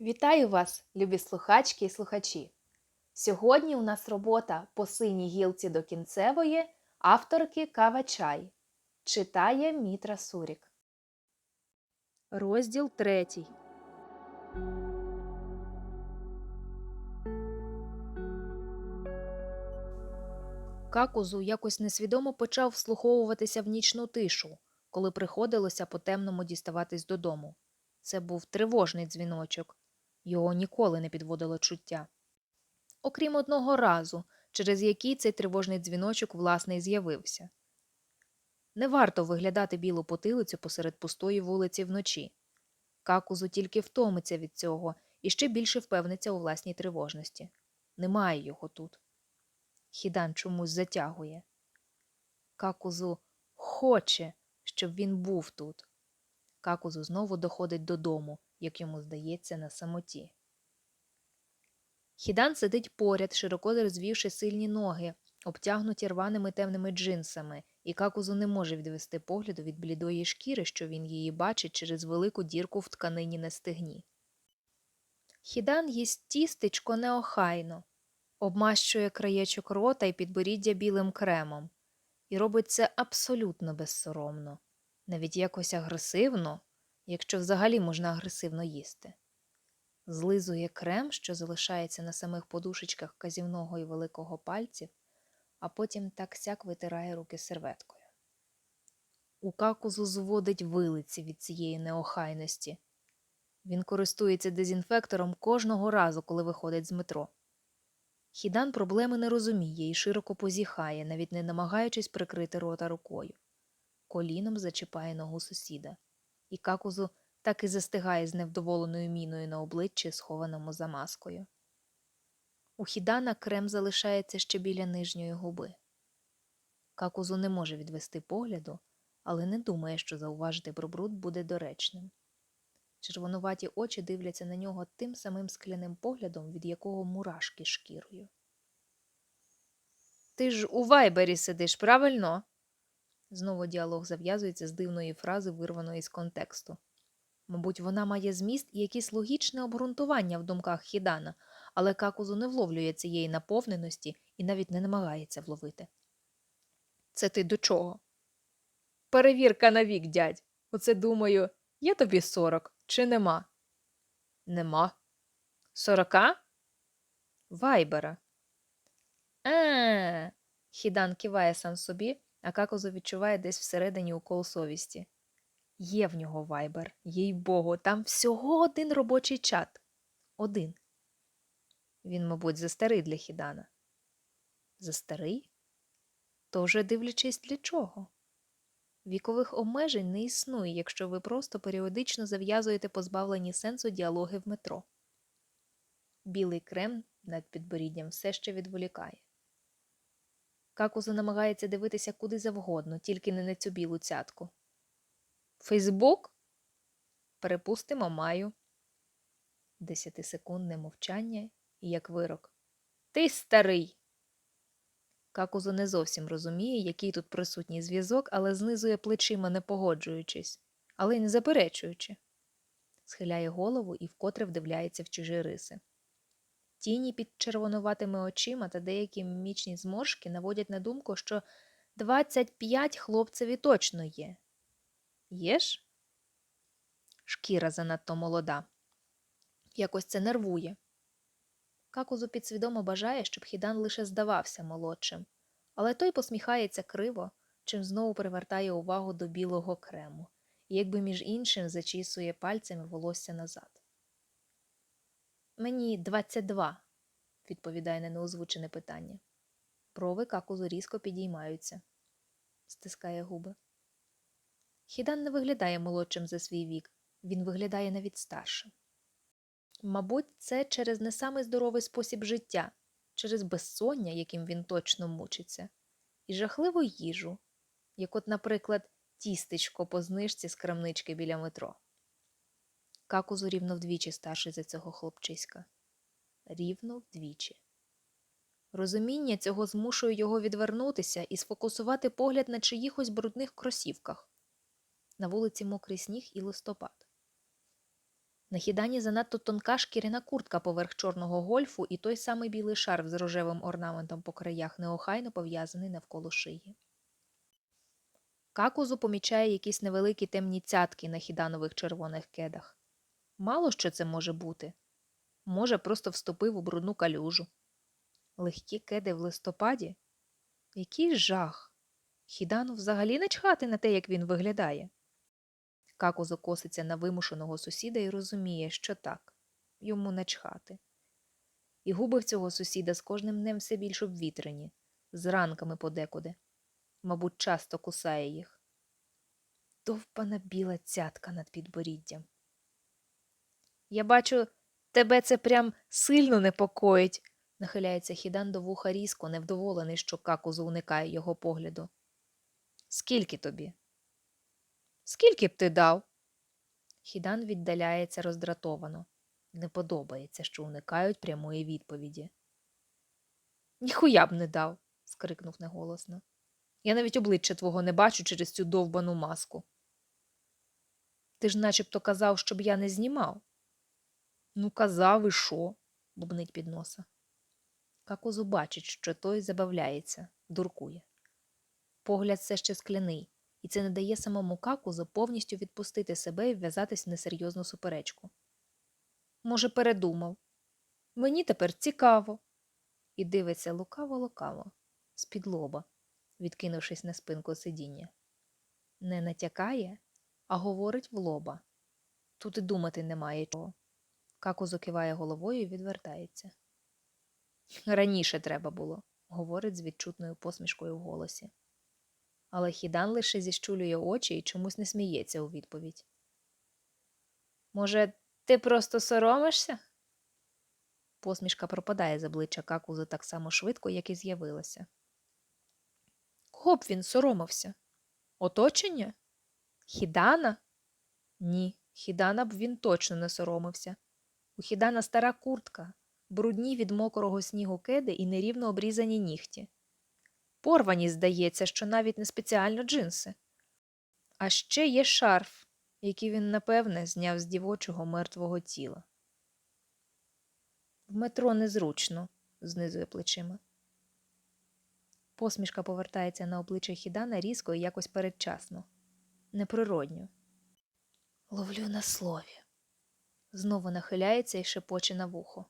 Вітаю вас, любі слухачки і слухачі! Сьогодні у нас робота по синій гілці до кінцевої авторки Кава Чай. Читає Мітра Сурік. Розділ третій. Какузу якось несвідомо почав вслуховуватися в нічну тишу, коли приходилося по темному діставатись додому. Це був тривожний дзвіночок. Його ніколи не підводило чуття. Окрім одного разу, через який цей тривожний дзвіночок власне і з'явився. Не варто виглядати білу потилицю посеред пустої вулиці вночі. Какузу тільки втомиться від цього і ще більше впевниться у власній тривожності. Немає його тут. Хідан чомусь затягує. Какузу хоче, щоб він був тут. Какузу знову доходить додому, як йому здається, на самоті. Хідан сидить поряд, широко розвівши сильні ноги, обтягнуті рваними темними джинсами, і какузу не може відвести погляду від блідої шкіри, що він її бачить через велику дірку в тканині на стегні. Хідан їсть тістечко неохайно, обмащує краєчок рота і підборіддя білим кремом, і робить це абсолютно безсоромно, навіть якось агресивно, якщо взагалі можна агресивно їсти. Злизує крем, що залишається на самих подушечках казівного і великого пальців, а потім так сяк витирає руки серветкою. У какузу зводить вилиці від цієї неохайності. Він користується дезінфектором кожного разу, коли виходить з метро. Хідан проблеми не розуміє і широко позіхає, навіть не намагаючись прикрити рота рукою. Коліном зачіпає ногу сусіда, і какузу так і застигає з невдоволеною міною на обличчі, схованому за маскою. У Хідана крем залишається ще біля нижньої губи. Какузу не може відвести погляду, але не думає, що зауважити про буде доречним. Червонуваті очі дивляться на нього тим самим скляним поглядом, від якого мурашки шкірою. Ти ж у вайбері сидиш, правильно? Знову діалог зав'язується з дивної фрази, вирваної з контексту. Мабуть, вона має зміст і якесь логічне обґрунтування в думках Хідана, але какузу не вловлює цієї наповненості і навіть не намагається вловити. Це ти до чого? Перевірка на вік, дядь. Оце думаю, є тобі сорок чи нема? Нема. Сорока? Вайбера. Е. Хідан киває сам собі, а какузу відчуває десь всередині укол совісті. Є в нього вайбер, їй богу, там всього один робочий чат. Один. Він, мабуть, застарий для Хідана. Застарий? То вже дивлячись для чого? Вікових обмежень не існує, якщо ви просто періодично зав'язуєте позбавлені сенсу діалоги в метро. Білий крем над підборіддям все ще відволікає. Какузу намагається дивитися куди завгодно, тільки не на цю білу цятку. Фейсбук? Перепустимо маю. Десятисекундне мовчання і як вирок. Ти старий. Какузу не зовсім розуміє, який тут присутній зв'язок, але знизує плечима, не погоджуючись, але й не заперечуючи. Схиляє голову і вкотре вдивляється в чужі риси. Тіні під червонуватими очима та деякі мімічні зморшки наводять на думку, що 25 хлопцеві точно є. Є ж? Шкіра занадто молода. Якось це нервує. Какузу підсвідомо бажає, щоб Хідан лише здавався молодшим, але той посміхається криво, чим знову привертає увагу до білого крему і якби між іншим зачісує пальцями волосся назад. Мені 22, відповідає на неозвучене питання. Брови какузу різко підіймаються, стискає губи. Хідан не виглядає молодшим за свій вік, він виглядає навіть старшим. Мабуть, це через не самий здоровий спосіб життя, через безсоння, яким він точно мучиться, і жахливу їжу, як от, наприклад, тістечко по знижці з крамнички біля метро. Какузу рівно вдвічі старший за цього хлопчиська. Рівно вдвічі. Розуміння цього змушує його відвернутися і сфокусувати погляд на чиїхось брудних кросівках. На вулиці мокрий сніг і листопад. На хідані занадто тонка шкіряна куртка поверх чорного гольфу і той самий білий шарф з рожевим орнаментом по краях неохайно пов'язаний навколо шиї. Какузу помічає якісь невеликі темні цятки на хіданових червоних кедах. Мало що це може бути. Може, просто вступив у брудну калюжу. Легкі кеди в листопаді? Який жах! Хідану взагалі не чхати на те, як він виглядає. Какузо коситься на вимушеного сусіда і розуміє, що так, йому начхати. І губи в цього сусіда з кожним днем все більш обвітрені, з ранками подекуди. Мабуть, часто кусає їх. Довпана біла цятка над підборіддям. Я бачу, тебе це прям сильно непокоїть, нахиляється Хідан до вуха різко, невдоволений, що Какузу уникає його погляду. Скільки тобі? Скільки б ти дав? Хідан віддаляється роздратовано. Не подобається, що уникають прямої відповіді. Ніхуя б не дав, скрикнув неголосно. Я навіть обличчя твого не бачу через цю довбану маску. Ти ж начебто казав, щоб я не знімав. Ну, казав і що? бубнить під носа. Какозу бачить, що той забавляється, дуркує. Погляд все ще скляний, і це не дає самому Какузу повністю відпустити себе і вв'язатись в несерйозну суперечку. Може, передумав. Мені тепер цікаво. І дивиться лукаво-лукаво, з-під лоба, відкинувшись на спинку сидіння. Не натякає, а говорить в лоба. Тут і думати немає чого. Какузу киває головою і відвертається. Раніше треба було, говорить з відчутною посмішкою в голосі. Але Хідан лише зіщулює очі і чомусь не сміється у відповідь. Може, ти просто соромишся? Посмішка пропадає з обличчя Какузу так само швидко, як і з'явилася. Кого б він соромився? Оточення? Хідана? Ні, Хідана б він точно не соромився. У Хідана стара куртка, брудні від мокрого снігу кеди і нерівно обрізані нігті. Порвані, здається, що навіть не спеціально джинси. А ще є шарф, який він, напевне, зняв з дівочого мертвого тіла. В метро незручно, знизує плечима. Посмішка повертається на обличчя Хідана різко і якось передчасно, неприродньо. Ловлю на слові. Знову нахиляється і шепоче на вухо.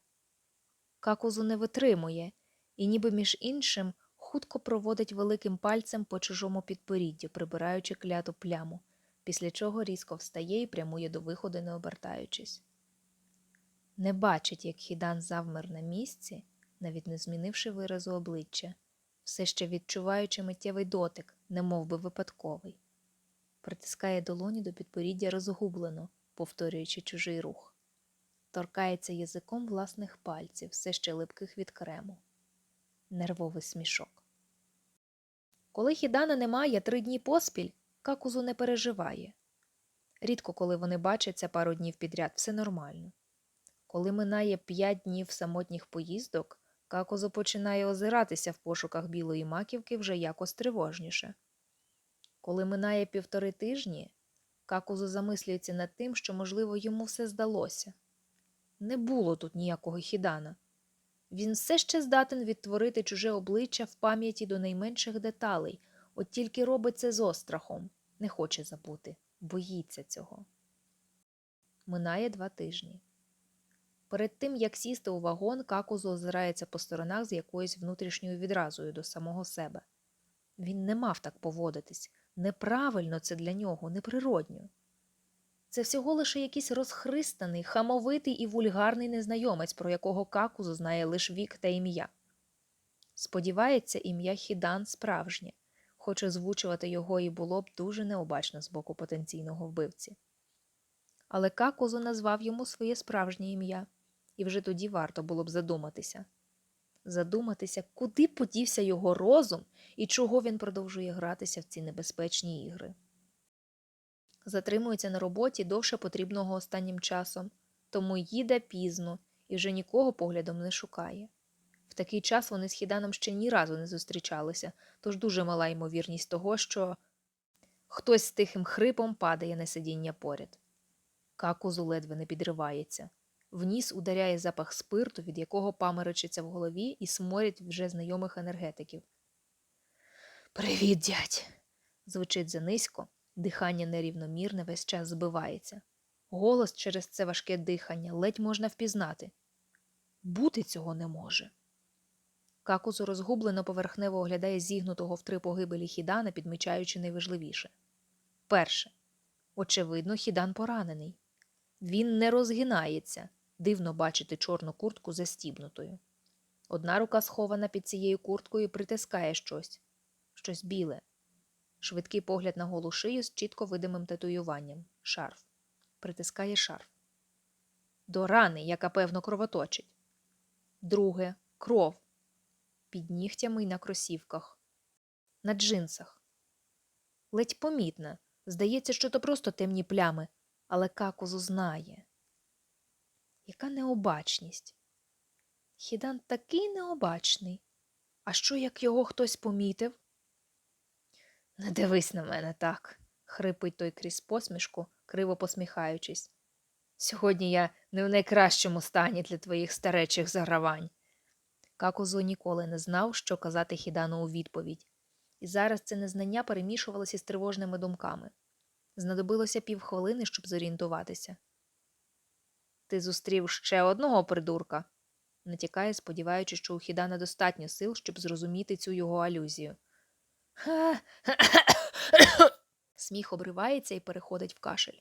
Какузу не витримує, і, ніби між іншим, хутко проводить великим пальцем по чужому підборіддю, прибираючи кляту пляму, після чого різко встає і прямує до виходу, не обертаючись. Не бачить, як Хідан завмер на місці, навіть не змінивши виразу обличчя, все ще відчуваючи миттєвий дотик, немов би випадковий. Притискає долоні до підборіддя розгублено, повторюючи чужий рух. Торкається язиком власних пальців, все ще липких від крему. Нервовий смішок. Коли Хідана немає три дні поспіль, Какузу не переживає. Рідко, коли вони бачаться пару днів підряд, все нормально. Коли минає п'ять днів самотніх поїздок, Какузу починає озиратися в пошуках білої маківки вже якось тривожніше. Коли минає півтори тижні, Какузу замислюється над тим, що, можливо, йому все здалося. Не було тут ніякого хідана. Він все ще здатен відтворити чуже обличчя в пам'яті до найменших деталей, от тільки робить це з острахом, не хоче забути, боїться цього. Минає два тижні. Перед тим, як сісти у вагон, Какузу озирається по сторонах з якоюсь внутрішньою відразою до самого себе. Він не мав так поводитись. Неправильно це для нього, неприродньо. Це всього лише якийсь розхристаний, хамовитий і вульгарний незнайомець, про якого Какузу знає лише вік та ім'я. Сподівається, ім'я Хідан справжнє, хоч озвучувати його і було б дуже необачно з боку потенційного вбивці. Але Какузу назвав йому своє справжнє ім'я, і вже тоді варто було б задуматися. Задуматися, куди подівся його розум і чого він продовжує гратися в ці небезпечні ігри. Затримується на роботі довше потрібного останнім часом, тому їде пізно і вже нікого поглядом не шукає. В такий час вони з Хіданом ще ні разу не зустрічалися, тож дуже мала ймовірність того, що хтось з тихим хрипом падає на сидіння поряд. Какузу ледве не підривається. В ніс ударяє запах спирту, від якого паморочиться в голові і сморять вже знайомих енергетиків. Привіт, дядь. звучить занизько, дихання нерівномірне, весь час збивається. Голос через це важке дихання ледь можна впізнати. Бути цього не може. Какузу розгублено поверхнево оглядає зігнутого в три погибелі хідана, підмічаючи найважливіше. Перше. Очевидно, хідан поранений. Він не розгинається, дивно бачити чорну куртку застібнутою. Одна рука схована під цією курткою притискає щось, щось біле. Швидкий погляд на голу шию з чітко видимим татуюванням шарф. Притискає шарф. До рани, яка певно кровоточить. Друге кров. Під нігтями й на кросівках. На джинсах. Ледь помітна. Здається, що то просто темні плями, але Какузу знає. Яка необачність. Хідан такий необачний. А що, як його хтось помітив? Не дивись на мене так, хрипить той крізь посмішку, криво посміхаючись. Сьогодні я не в найкращому стані для твоїх старечих загравань. Какузу ніколи не знав, що казати Хідану у відповідь, і зараз це незнання перемішувалося з тривожними думками. Знадобилося півхвилини, щоб зорієнтуватися. Ти зустрів ще одного придурка, натякає, сподіваючись, що у Хідана достатньо сил, щоб зрозуміти цю його алюзію. Сміх обривається і переходить в кашель.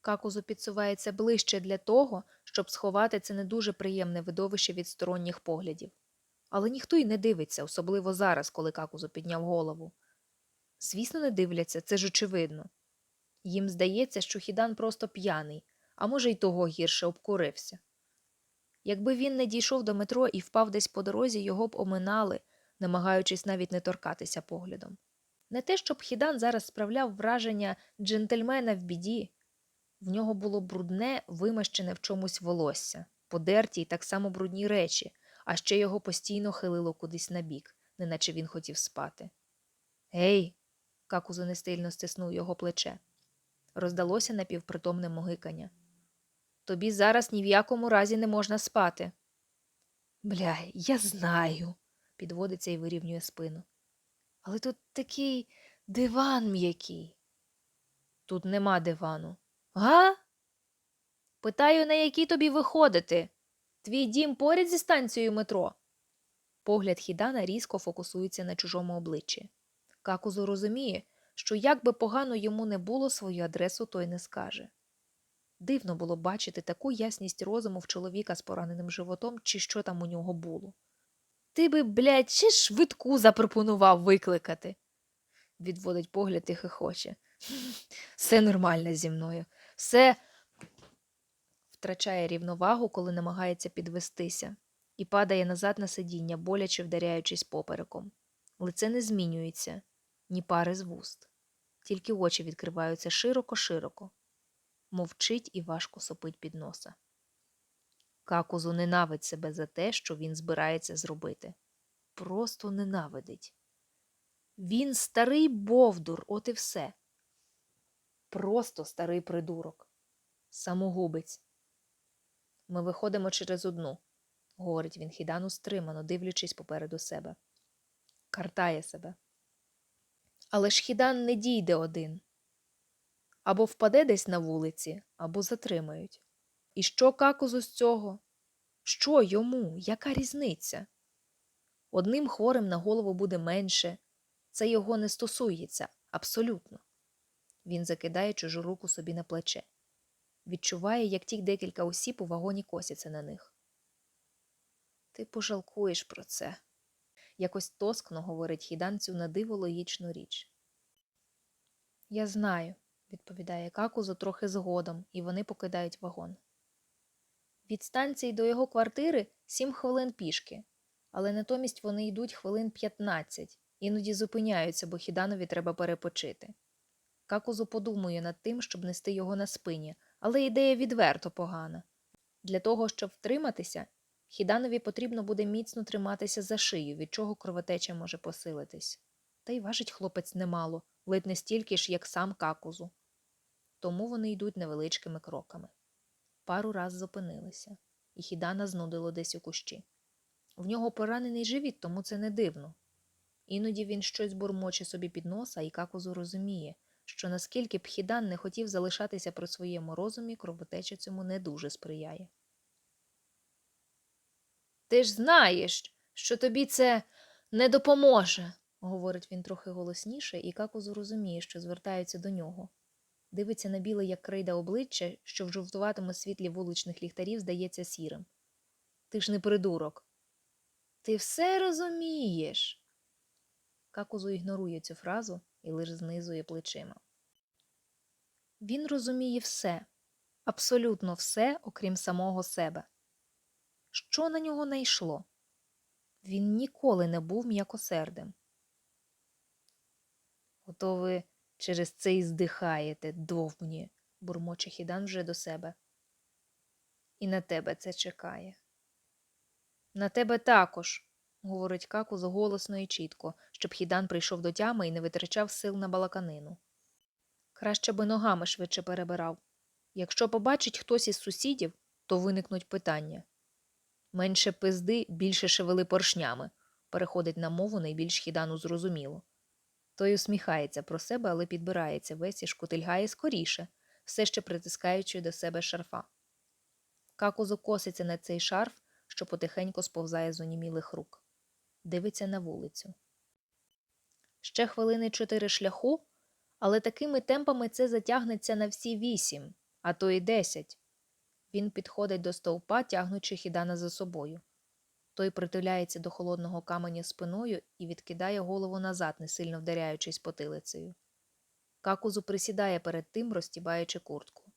Какузу підсувається ближче для того, щоб сховати це не дуже приємне видовище від сторонніх поглядів. Але ніхто й не дивиться, особливо зараз, коли Какузу підняв голову. Звісно, не дивляться, це ж очевидно. Їм здається, що Хідан просто п'яний, а може, й того гірше обкурився. Якби він не дійшов до метро і впав десь по дорозі, його б оминали, намагаючись навіть не торкатися поглядом. Не те, щоб Хідан зараз справляв враження джентльмена в біді. В нього було брудне, вимащене в чомусь волосся, подерті й так само брудні речі, а ще його постійно хилило кудись набік, неначе він хотів спати. Гей. Какузу нестильно стиснув його плече. Роздалося напівпритомне могикання. Тобі зараз ні в якому разі не можна спати. Бля, я знаю, підводиться і вирівнює спину. Але тут такий диван м'який. Тут нема дивану. Га? Питаю, на який тобі виходити? Твій дім поряд зі станцією метро. Погляд Хідана різко фокусується на чужому обличчі. Какузу розуміє, що як би погано йому не було, свою адресу той не скаже. Дивно було бачити таку ясність розуму в чоловіка з пораненим животом, чи що там у нього було. Ти би, блядь, ще швидку запропонував викликати. Відводить погляд і хихоче. Все нормально зі мною. Все втрачає рівновагу, коли намагається підвестися, і падає назад на сидіння, боляче вдаряючись попереком. Лице не змінюється, ні пари з вуст. Тільки очі відкриваються широко-широко. Мовчить і важко сопить під носа. Какузу ненавидь себе за те, що він збирається зробити. Просто ненавидить. Він старий бовдур, от і все. Просто старий придурок. Самогубець. Ми виходимо через одну, говорить він Хідану стримано, дивлячись попереду себе. Картає себе. Але ж Хідан не дійде один. Або впаде десь на вулиці, або затримають. І що какузу з цього? Що йому? Яка різниця? Одним хворим на голову буде менше. Це його не стосується абсолютно. Він закидає чужу руку собі на плече. Відчуває, як ті декілька осіб у вагоні косяться на них. Ти пожалкуєш про це. Якось тоскно говорить Хідан цю на диво логічну річ. Я знаю, відповідає Какузо трохи згодом, і вони покидають вагон. Від станції до його квартири сім хвилин пішки, але натомість вони йдуть хвилин 15, іноді зупиняються, бо Хіданові треба перепочити. Какузу подумує над тим, щоб нести його на спині, але ідея відверто погана. Для того, щоб втриматися, Хіданові потрібно буде міцно триматися за шию, від чого кровотеча може посилитись. Та й важить хлопець немало, ледь не стільки ж, як сам какузу. тому вони йдуть невеличкими кроками. Пару раз зупинилися, і Хідана знудило десь у кущі. В нього поранений живіт, тому це не дивно. Іноді він щось бурмоче собі під носа, і Какузу розуміє, що наскільки б Хідан не хотів залишатися при своєму розумі, кровотеча цьому не дуже сприяє. Ти ж знаєш, що тобі це не допоможе, говорить він трохи голосніше, і Какузу розуміє, що звертаються до нього. Дивиться на біле, як крейда обличчя, що в жовтуватому світлі вуличних ліхтарів здається сірим. Ти ж не придурок. Ти все розумієш. Какузу ігнорує цю фразу і лише знизує плечима. Він розуміє все, абсолютно все, окрім самого себе. Що на нього найшло? Він ніколи не був м'якосердим. Ото ви через це і здихаєте, довбні, бурмоче Хідан вже до себе. І на тебе це чекає. На тебе також, говорить Какузо голосно і чітко, щоб Хідан прийшов до тями і не витрачав сил на балаканину. Краще би ногами швидше перебирав. Якщо побачить хтось із сусідів, то виникнуть питання. Менше пизди, більше шевели поршнями, переходить на мову найбільш хідану зрозуміло. Той усміхається про себе, але підбирається весь і шкутильгає скоріше, все ще притискаючи до себе шарфа. Какузо коситься на цей шарф, що потихеньку сповзає з онімілих рук. Дивиться на вулицю. Ще хвилини чотири шляху, але такими темпами це затягнеться на всі вісім, а то й десять. Він підходить до стовпа, тягнучи хідана за собою. Той притуляється до холодного каменя спиною і відкидає голову назад, не сильно вдаряючись потилицею. Какузу присідає перед тим, розтібаючи куртку.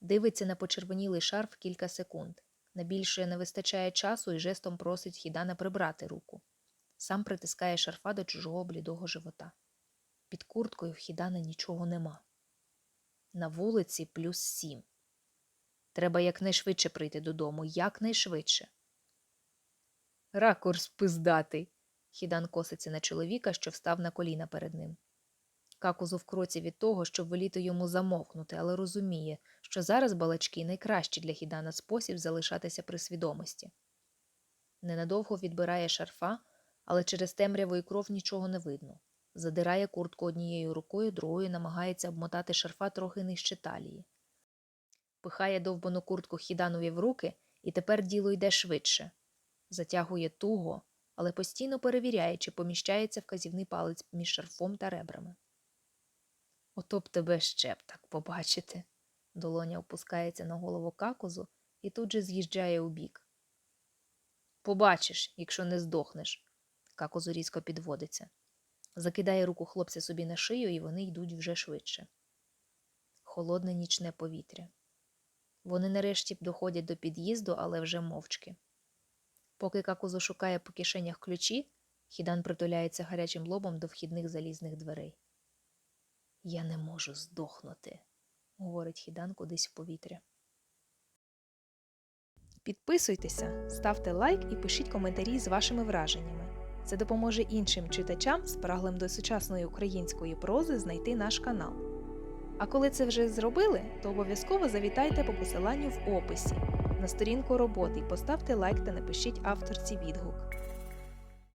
Дивиться на почервонілий шарф кілька секунд. На більше не вистачає часу і жестом просить хідана прибрати руку. Сам притискає шарфа до чужого блідого живота. Під курткою в хідана нічого нема. На вулиці плюс сім. Треба якнайшвидше прийти додому, якнайшвидше. Ракурс пиздатий. Хідан коситься на чоловіка, що встав на коліна перед ним. Какузу в кроці від того, щоб веліти йому замовкнути, але розуміє, що зараз балачки найкращий для хідана спосіб залишатися при свідомості. Ненадовго відбирає шарфа, але через темряву і кров нічого не видно. Задирає куртку однією рукою, другою намагається обмотати шарфа трохи нижче талії. Пихає довбану куртку хіданові в руки, і тепер діло йде швидше. Затягує туго, але постійно перевіряє, чи поміщається вказівний палець між шарфом та ребрами. Ото б тебе ще б так побачити. Долоня опускається на голову какузу і тут же з'їжджає у бік. Побачиш, якщо не здохнеш. Какузу різко підводиться. Закидає руку хлопця собі на шию, і вони йдуть вже швидше. Холодне нічне повітря. Вони нарешті доходять до під'їзду, але вже мовчки. Поки Какузо шукає по кишенях ключі, Хідан притуляється гарячим лобом до вхідних залізних дверей. Я не можу здохнути, говорить Хідан кудись в повітря. Підписуйтеся, ставте лайк і пишіть коментарі з вашими враженнями. Це допоможе іншим читачам, спраглим до сучасної української прози, знайти наш канал. А коли це вже зробили, то обов'язково завітайте по посиланню в описі на сторінку роботи і поставте лайк та напишіть авторці відгук.